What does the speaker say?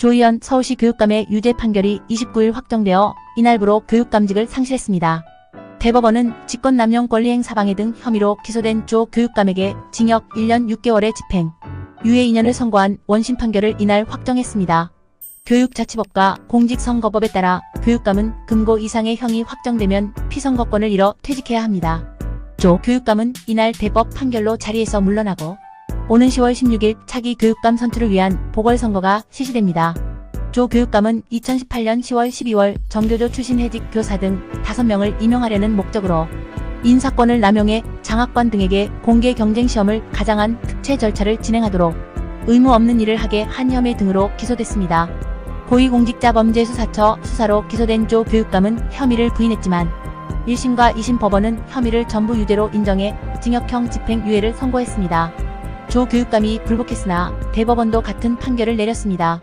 조희연 서울시 교육감의 유죄 판결이 29일 확정되어 이날부로 교육감직을 상실했습니다. 대법원은 직권남용 권리행 사방해 등 혐의로 기소된 조 교육감에게 징역 1년 6개월의 집행, 유예 2년을 선고한 원심 판결을 이날 확정했습니다. 교육자치법과 공직선거법에 따라 교육감은 금고 이상의 형이 확정되면 피선거권을 잃어 퇴직해야 합니다. 조 교육감은 이날 대법 판결로 자리에서 물러나고 오는 10월 16일 차기 교육감 선출을 위한 보궐선거가 실시됩니다. 조 교육감은 2018년 10월 12월 정교조 출신 해직 교사 등 5명을 임용하려는 목적으로 인사권을 남용해 장학관 등에게 공개 경쟁 시험을 가장한 특채 절차를 진행하도록 의무 없는 일을 하게 한 혐의 등으로 기소됐습니다. 고위공직자범죄수사처 수사로 기소된 조 교육감은 혐의를 부인했지만 1심과 2심 법원은 혐의를 전부 유죄로 인정해 징역형 집행유예를 선고했습니다. 조 교육감이 불복했으나 대법원도 같은 판결을 내렸습니다.